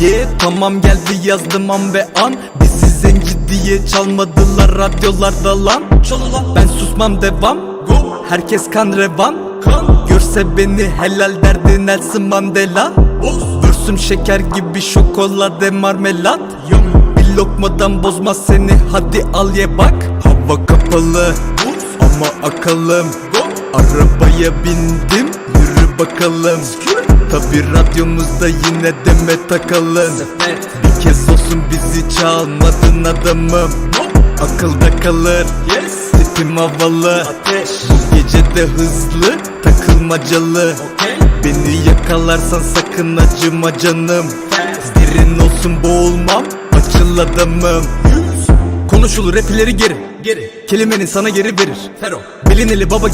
Ye tamam geldi yazdım an ve an. Bizi zenci diye çalmadılar radyolarda lan. Ben susmam devam. Herkes kan revan. Görse beni helal derdi Nelson Mandela. Vürsüm şeker gibi şokolade marmelat. Bir lokmadan bozmaz seni hadi al ye bak. Hava kapalı. Ama akalım. Arabaya bindim. Yürü bakalım Tabi radyomuzda yine deme takalım Bir kez olsun bizi çalmadın adamım. Akılda kalır Tipim havalı. Bu gece de hızlı takılmacalı. Beni yakalarsan sakın acıma canım. Derin olsun boğulmam açıl adamım. Konuşulur rap ileri geri Geri. Kelimenin sana geri verir. Fero. Bilineli baba gibi